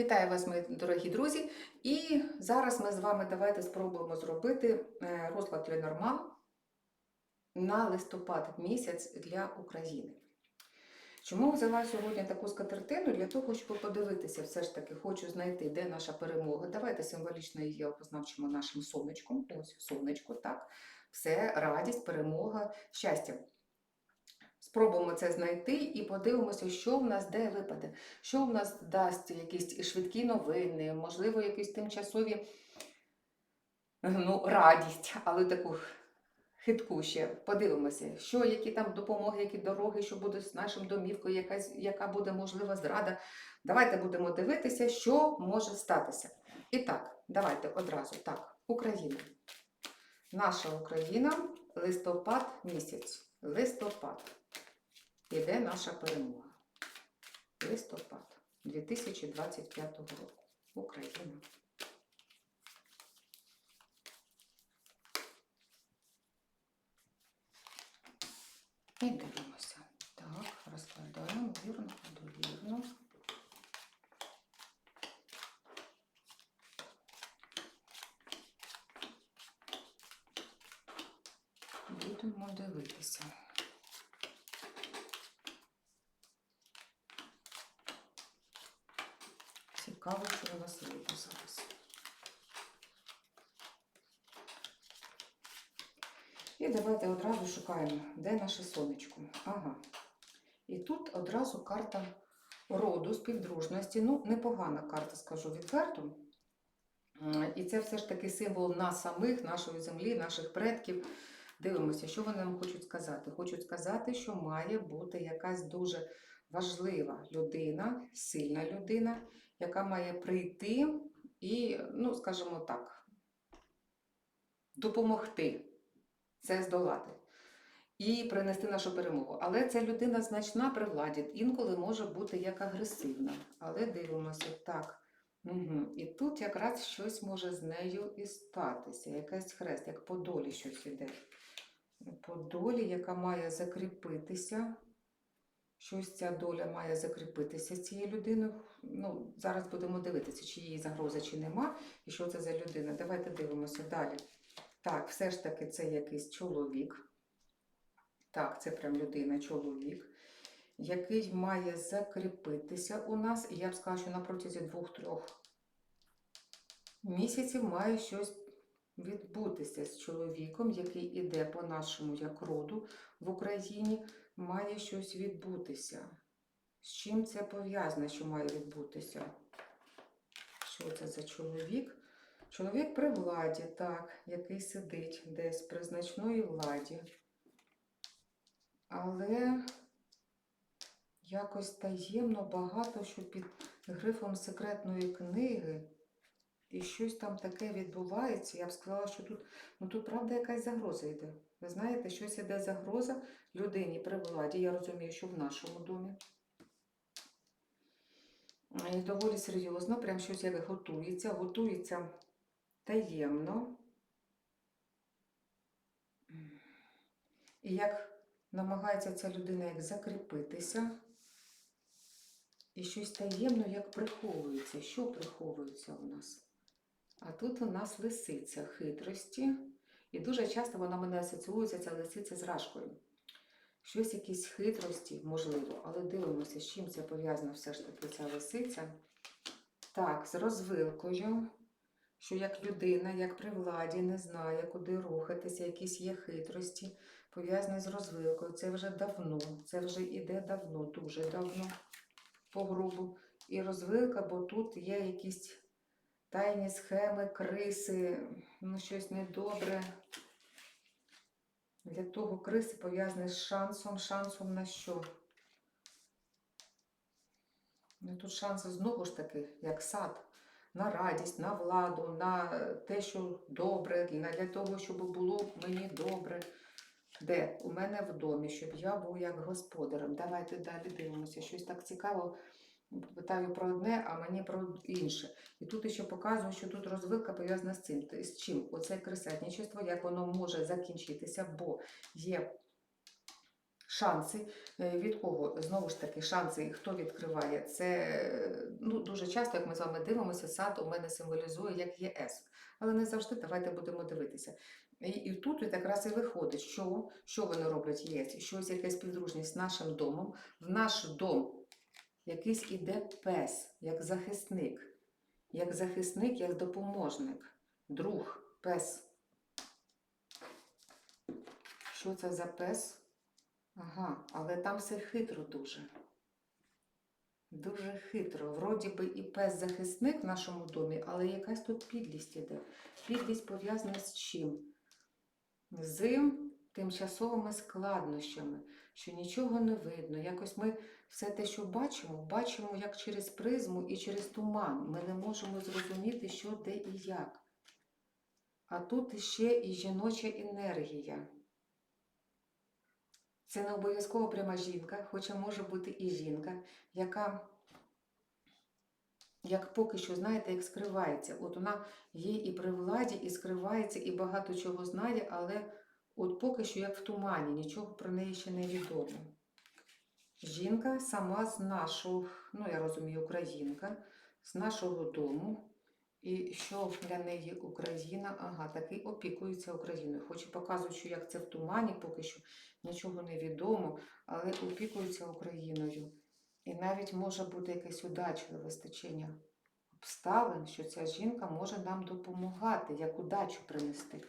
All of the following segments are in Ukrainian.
Вітаю вас, мої дорогі друзі! І зараз ми з вами давайте спробуємо зробити е, розклад Ленорман на листопад місяць для України. Чому взяла сьогодні таку скатертину? Для того, щоб подивитися, все ж таки, хочу знайти, де наша перемога. Давайте символічно її опозначимо нашим сонечком. Ось сонечко, так. Все, радість, перемога, щастя. Спробуємо це знайти і подивимося, що в нас де випаде, що в нас дасть якісь швидкі новини, можливо, якісь тимчасові ну, радість, але таку хитку ще. Подивимося, що, які там допомоги, які дороги, що буде з нашим домівкою, якась, яка буде можлива зрада. Давайте будемо дивитися, що може статися. І так, давайте одразу. Так, Україна. Наша Україна, листопад місяць. Листопад. Іде наша перемога. Листопад 2025 року. Україна. І дивимося. Так, розкладаємо вірно, довірно. Будемо дивитися. Цікаво, що у вас вийде зараз. І давайте одразу шукаємо, де наше сонечко. Ага. І тут одразу карта роду, співдружності. Ну, непогана карта, скажу відверто. І це все ж таки символ нас самих, нашої землі, наших предків. Дивимося, що вони нам хочуть сказати. Хочуть сказати, що має бути якась дуже важлива людина, сильна людина, яка має прийти і, ну, скажімо так, допомогти це здолати і принести нашу перемогу. Але ця людина значна при владі, інколи може бути як агресивна. Але дивимося так. Угу. І тут якраз щось може з нею і статися, якийсь хрест, як по долі щось іде. По долі, яка має закріпитися. Щось ця доля має закріпитися з цією людиною. Ну, зараз будемо дивитися, чи її загроза, чи нема, і що це за людина. Давайте дивимося далі. Так, все ж таки, це якийсь чоловік. Так, це прям людина, чоловік, який має закріпитися у нас. Я б сказала, що на протязі двох-трьох місяців має щось відбутися з чоловіком, який іде по нашому як роду в Україні, має щось відбутися. З чим це пов'язано, що має відбутися? Що це за чоловік? Чоловік при владі, так, який сидить десь при значної владі. Але якось таємно багато, що під грифом секретної книги. І щось там таке відбувається. Я б сказала, що тут, ну тут правда якась загроза йде. Ви знаєте, щось іде загроза людині при владі. Я розумію, що в нашому домі. І доволі серйозно, прям щось як готується, готується таємно. І як намагається ця людина як закріпитися. І щось таємно як приховується. Що приховується у нас? А тут у нас лисиця хитрості. І дуже часто вона мене асоціюється, ця лисиця з рашкою. Щось якісь хитрості, можливо, але дивимося, з чим це пов'язано все ж таки ця лисиця. Так, з розвилкою, що як людина, як при владі, не знає, куди рухатися, якісь є хитрості, пов'язані з розвилкою. Це вже давно, це вже іде давно, дуже давно, по грубу. І розвилка, бо тут є якісь тайні схеми, криси, ну щось недобре. Для того криси пов'язані з шансом. Шансом на що? Ну, тут шанси знову ж таки, як сад, на радість, на владу, на те, що добре, для того, щоб було мені добре. Де? У мене в домі, щоб я був як господарем. Давайте далі дивимося. Щось так цікаво. Питаю про одне, а мені про інше. І тут ще показую, що тут розвилка пов'язана з цим. З чим? Оце крисятничество, як воно може закінчитися, бо є шанси. Е, Від кого? Знову ж таки, шанси, хто відкриває. Це ну, дуже часто, як ми з вами дивимося, сад у мене символізує як ЄС. Але не завжди давайте будемо дивитися. І, і тут якраз і виходить, що, що вони роблять ЄС, щось якась співдружність з нашим домом. В наш дом якийсь іде пес, як захисник, як захисник, як допоможник, друг, пес. Що це за пес? Ага, але там все хитро дуже. Дуже хитро. Вроді би і пес-захисник в нашому домі, але якась тут підлість іде. Підлість пов'язана з чим? З тимчасовими складнощами, що нічого не видно. Якось ми все те, що бачимо, бачимо як через призму і через туман. Ми не можемо зрозуміти, що де і як. А тут іще і жіноча енергія. Це не обов'язково пряма жінка, хоча може бути і жінка, яка, як поки що, знаєте, як скривається. От вона є і при владі, і скривається, і багато чого знає, але от поки що як в тумані, нічого про неї ще не відомо. Жінка сама з нашого, ну я розумію, українка, з нашого дому. І що для неї Україна? Ага, таки опікується Україною. Хоч і показують, як це в тумані, поки що нічого не відомо, але опікується Україною. І навіть може бути якесь удачливе стечення обставин, що ця жінка може нам допомагати, як удачу принести.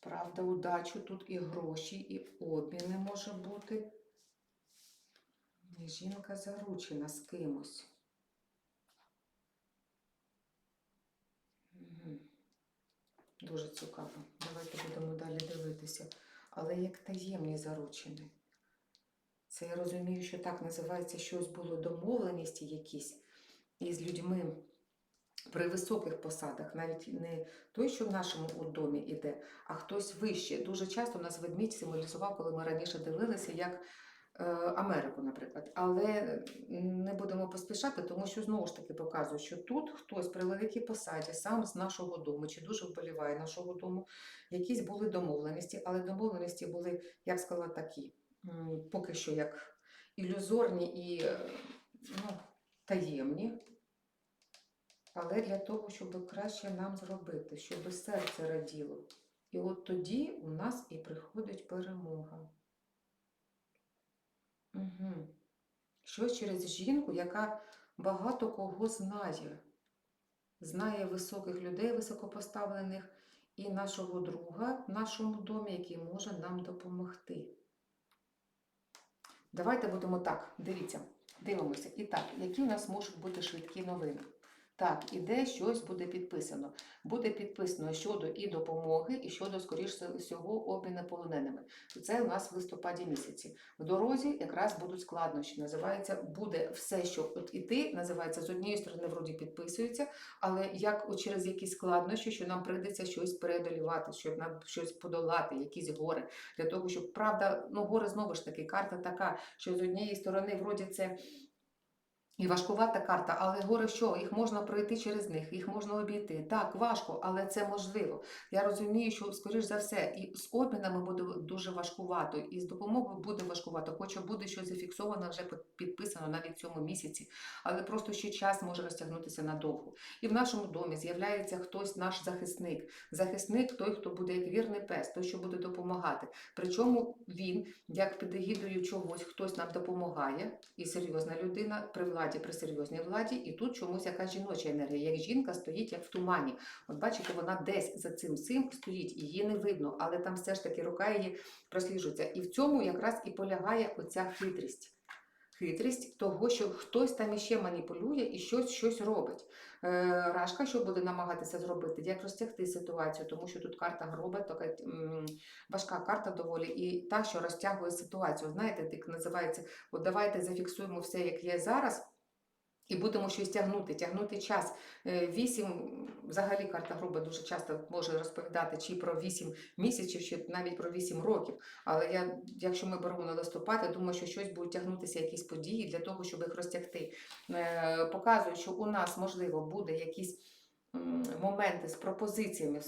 Правда, удачу тут і гроші, і обміни може бути. І жінка заручена з кимось. Дуже цікаво. Давайте будемо далі дивитися. Але як таємні заручені. Це я розумію, що так називається щось було домовленості якісь із людьми при високих посадах, навіть не той, що в нашому домі іде, а хтось вище. Дуже часто нас ведмідь символізував, коли ми раніше дивилися, як Америку, наприклад. Але не будемо поспішати, тому що знову ж таки показує, що тут хтось при великій посаді, сам з нашого дому, чи дуже вболіває нашого дому, якісь були домовленості, але домовленості були, я б сказала, такі, поки що як ілюзорні і е, ну, таємні. Але для того, щоб краще нам зробити, щоб серце раділо. І от тоді у нас і приходить перемога. Угу. Щось через жінку, яка багато кого знає. Знає високих людей, високопоставлених, і нашого друга в нашому домі, який може нам допомогти. Давайте будемо так, дивіться, дивимося. І так, які у нас можуть бути швидкі новини? Так, іде щось буде підписано. Буде підписано щодо і допомоги, і щодо, скоріш всього, обміну полоненими. Це у нас в листопаді місяці. В дорозі якраз будуть складнощі. Називається буде все, що от іти, називається з однієї сторони, вроді підписується, але як через якісь складнощі, що нам прийдеться щось преодолювати, щоб нам щось подолати, якісь гори, для того, щоб правда, ну гори знову ж таки, карта така, що з однієї сторони, вроді це. І важкувата карта, але горе що? Їх можна пройти через них, їх можна обійти. Так, важко, але це можливо. Я розумію, що, скоріш за все, і з обмінами буде дуже важкувато, і з допомогою буде важкувато, хоча буде щось зафіксовано, вже підписано навіть в цьому місяці, але просто ще час може розтягнутися надовго. І в нашому домі з'являється хтось, наш захисник. Захисник той, хто буде як вірний пес, той, що буде допомагати. Причому він, як під егідою чогось, хтось нам допомагає, і серйозна людина при при серйозній владі, і тут чомусь якась жіноча енергія. Як жінка стоїть як в тумані. От бачите, вона десь за цим цим стоїть, її не видно, але там все ж таки рука її просліджується. І в цьому якраз і полягає оця хитрість. Хитрість того, що хтось там іще маніпулює і щось щось робить. Е, Рашка, що буде намагатися зробити, як розтягти ситуацію, тому що тут карта гроба, така важка карта доволі, і та, що розтягує ситуацію. Знаєте, так називається: от давайте зафіксуємо все, як є зараз. І будемо щось тягнути, тягнути час. Е, Вісім, взагалі карта груба дуже часто може розповідати чи про вісім місяців, чи навіть про вісім років. Але я, якщо ми беремо на листопад, я думаю, що щось будуть тягнутися, якісь події для того, щоб їх розтягти. Е, Показують, що у нас, можливо, буде якісь моменти з пропозиціями.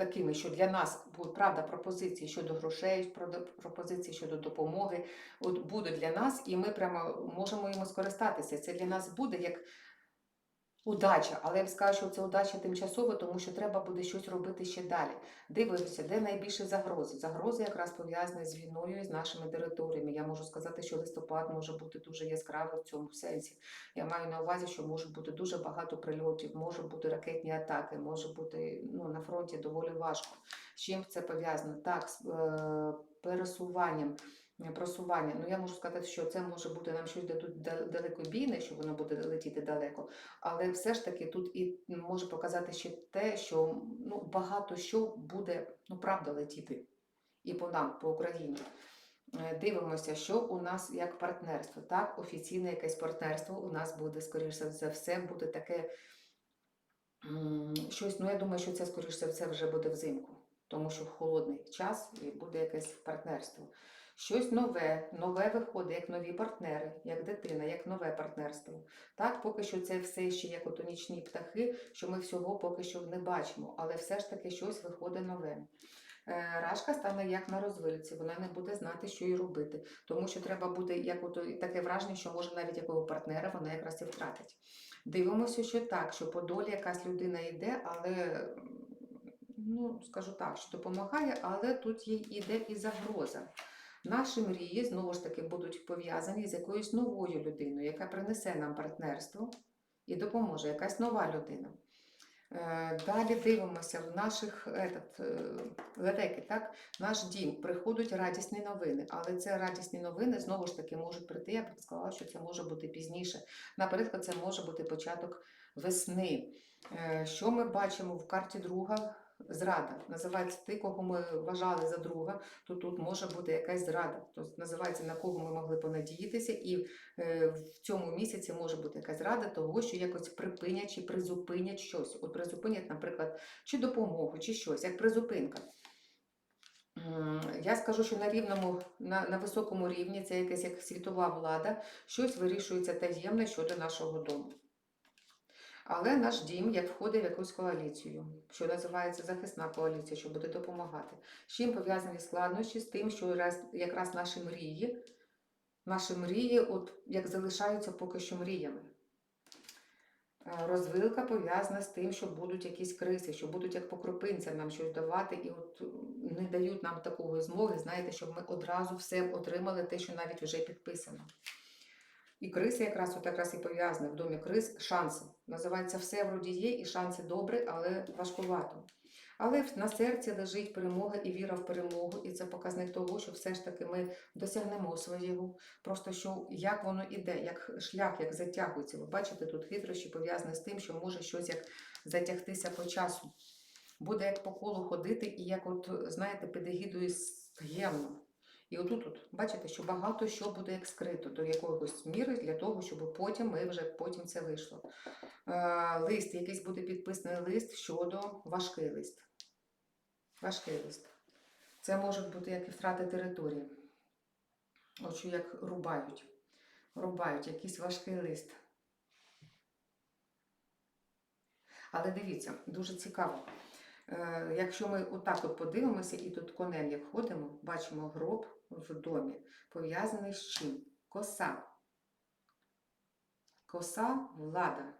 Такими, що для нас будуть правда пропозиції щодо грошей, пропозиції щодо допомоги, от будуть для нас, і ми прямо можемо їм скористатися. Це для нас буде як удача, але я б скажу, що це удача тимчасова, тому що треба буде щось робити ще далі. Дивимося, де найбільше загрози. Загрози якраз пов'язані з війною і з нашими територіями. Я можу сказати, що листопад може бути дуже яскравий в цьому сенсі. Я маю на увазі, що може бути дуже багато прильотів, може бути ракетні атаки, може бути ну, на фронті доволі важко. З чим це пов'язано? Так, з е, пересуванням. Е, Просування, ну я можу сказати, що це може бути нам щось де тут далекобійне, що воно буде летіти далеко, але все ж таки тут і може показати ще те, що ну багато що буде ну правда летіти і по нам, по Україні. Е, Дивимося, що у нас як партнерство. Так, офіційне якесь партнерство у нас буде, скоріше за все, буде таке щось. Ну, я думаю, що це, скоріше за все, вже буде взимку, тому що холодний час і буде якесь партнерство. Щось нове, нове виходить, як нові партнери, як дитина, як нове партнерство. Так, поки що це все ще як ото нічні птахи, що ми всього поки що не бачимо, але все ж таки щось виходить нове. Е, Рашка стане як на розвильці, вона не буде знати, що їй робити, тому що треба буде як ото таке враження, що може навіть якого партнера вона якраз і втратить. Дивимося, що так, що по долі якась людина йде, але ну скажу так, що допомагає, але тут їй іде і загроза. Наші мрії знову ж таки будуть пов'язані з якоюсь новою людиною, яка принесе нам партнерство і допоможе, якась нова людина. Е, Далі дивимося в наших этот, е, так? наш дім приходять радісні новини, але це радісні новини знову ж таки можуть прийти. Я б сказала, що це може бути пізніше. Наприклад, це може бути початок весни. Е, Що ми бачимо в карті друга? Зрада. Називається ти, кого ми вважали за друга, то тут може бути якась зрада. Тобто називається на кого ми могли понадіятися, і е, в цьому місяці може бути якась рада того, що якось припинять чи призупинять щось. От призупинять, наприклад, чи допомогу, чи щось, як призупинка. Я скажу, що на рівному, на, на високому рівні це якась як світова влада, щось вирішується таємне щодо нашого дому. Але наш дім як входить в якусь коаліцію, що називається захисна коаліція, що буде допомагати. З чим пов'язані складнощі? З тим, що якраз наші мрії, наші мрії, от як залишаються поки що мріями. Е, Розвилка пов'язана з тим, що будуть якісь криси, що будуть як по крупинцям нам щось давати, і от не дають нам такої змоги, знаєте, щоб ми одразу все отримали, те, що навіть вже підписано. І криси якраз от якраз і пов'язані в домі крис шанси. Називається все вроді є, і шанси добре, але важкувато. Але на серці лежить перемога і віра в перемогу, і це показник того, що все ж таки ми досягнемо свого. Просто що як воно іде, як шлях, як затягується. Ви бачите, тут хитрощі пов'язані з тим, що може щось як затягтися по часу. Буде як по колу ходити, і як, от, знаєте, під егідою таємно. І отут, от, бачите, що багато що буде як скрито до якогось міри для того, щоб потім ми вже потім це вийшло. Е, лист, якийсь буде підписаний лист щодо важкий лист. Важкий лист. Це може бути як і втрата території. От як рубають. Рубають якийсь важкий лист. Але дивіться, дуже цікаво. Е, Якщо ми отак от подивимося і тут конем як ходимо, бачимо гроб в домі, пов'язаний з чим? Коса. Коса влада.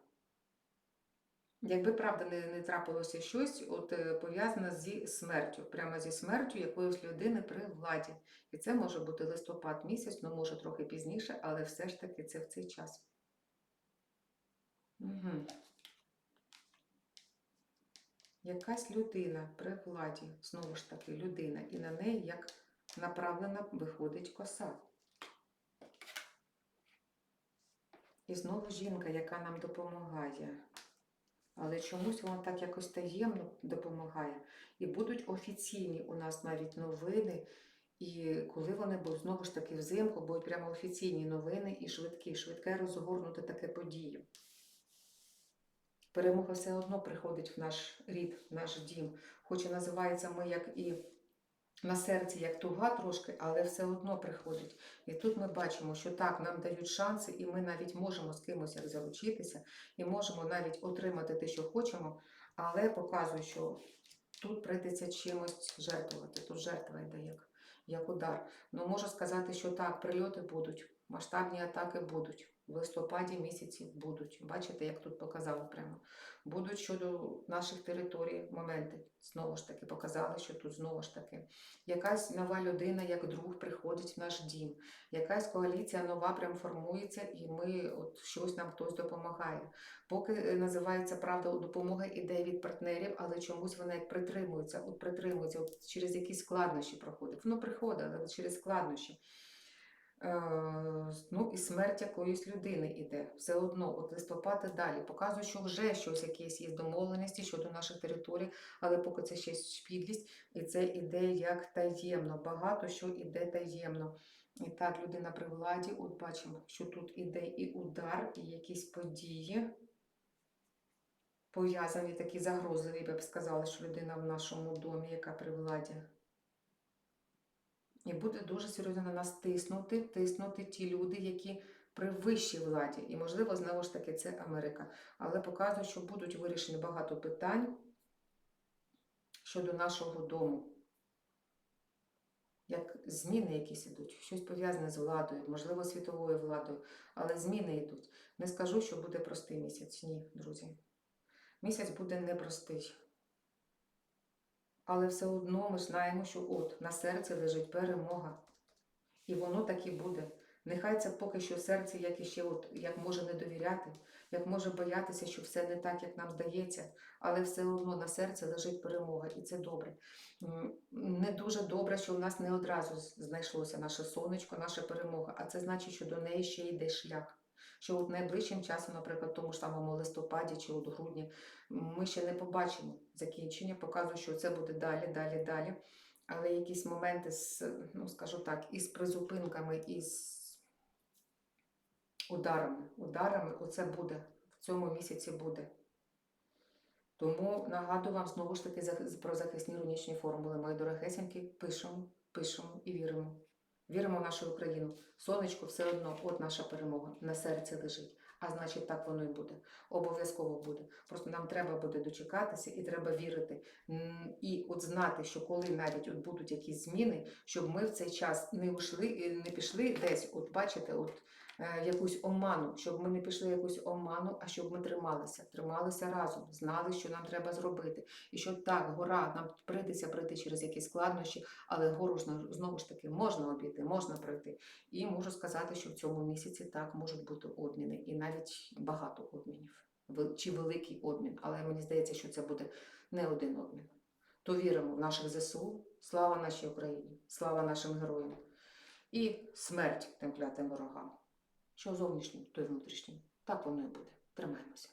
Якби правда не, не трапилося щось, от е, пов'язане зі смертю, прямо зі смертю якоїсь людини при владі. І це може бути листопад місяць, ну може трохи пізніше, але все ж таки це в цей час. Угу. Якась людина при владі, знову ж таки, людина, і на неї як направлена виходить коса. І знову жінка, яка нам допомагає. Але чомусь вона так якось таємно допомагає. І будуть офіційні у нас навіть новини. І коли вони будуть знову ж таки взимку, будуть прямо офіційні новини і швидкі, швидке розгорнути таке подію. Перемога все одно приходить в наш рід, в наш дім. Хоч і називається ми як і на серці, як туга трошки, але все одно приходить. І тут ми бачимо, що так, нам дають шанси, і ми навіть можемо з кимось як залучитися, і можемо навіть отримати те, що хочемо, але показує, що тут прийдеться чимось жертвувати. Тут жертва йде як, як удар. Ну, можу сказати, що так, прильоти будуть, масштабні атаки будуть. В листопаді місяці будуть. Бачите, як тут показали прямо. Будуть щодо наших територій моменти. Знову ж таки, показали, що тут знову ж таки якась нова людина, як друг, приходить в наш дім. Якась коаліція нова прям формується, і ми от щось нам хтось допомагає. Поки е, називається правда, допомога іде від партнерів, але чомусь вона як притримується, от притримується, от через якісь складнощі проходить. Воно приходить, але через складнощі. Е, ну і смерть якоїсь людини іде. Все одно, от листопад і далі. Показує, що вже щось якісь є домовленості щодо наших територій, але поки це ще підлість, і це іде як таємно. Багато що іде таємно. І так, людина при владі, от бачимо, що тут іде і удар, і якісь події. Пов'язані такі загрозливі, я б сказала, що людина в нашому домі, яка при владі. І буде дуже серйозно на нас тиснути, тиснути ті люди, які при вищій владі. І, можливо, знову ж таки, це Америка. Але показує, що будуть вирішені багато питань щодо нашого дому. Як зміни якісь ідуть, щось пов'язане з владою, можливо, світовою владою, але зміни йдуть. Не скажу, що буде простий місяць. Ні, друзі. Місяць буде непростий. Але все одно ми знаємо, що от на серці лежить перемога. І воно так і буде. Нехай це поки що серце, як іще, от, як може не довіряти, як може боятися, що все не так, як нам здається, але все одно на серці лежить перемога, і це добре. Не дуже добре, що в нас не одразу знайшлося наше сонечко, наша перемога, а це значить, що до неї ще йде шлях. Що от найближчим часом, наприклад, в тому ж самому листопаді чи от грудні, ми ще не побачимо закінчення, показує, що це буде далі, далі, далі. Але якісь моменти з, ну скажу так, із призупинками, із ударами, ударами, оце буде, в цьому місяці буде. Тому нагадую вам знову ж таки про захисні рунічні формули. Мої дорогесеньки, пишемо, пишемо і віримо. Віримо в нашу Україну. Сонечко все одно, от наша перемога, на серці лежить. А значить, так воно і буде. Обов'язково буде. Просто нам треба буде дочекатися і треба вірити. І от знати, що коли навіть от будуть якісь зміни, щоб ми в цей час не ушли, і не пішли десь, от бачите, от е, якусь оману, щоб ми не пішли в якусь оману, а щоб ми трималися, трималися разом, знали, що нам треба зробити. І що так, гора, нам прийдеться пройти через якісь складнощі, але гору знову ж таки можна обійти, можна пройти. І можу сказати, що в цьому місяці так можуть бути обміни, і навіть багато обмінів, чи великий обмін. Але мені здається, що це буде не один обмін. То віримо в наших ЗСУ. Слава нашій Україні, слава нашим героям. І смерть тим клятим ворогам. Що зовнішнім, то й внутрішнім. Так воно і буде. Тримаємося.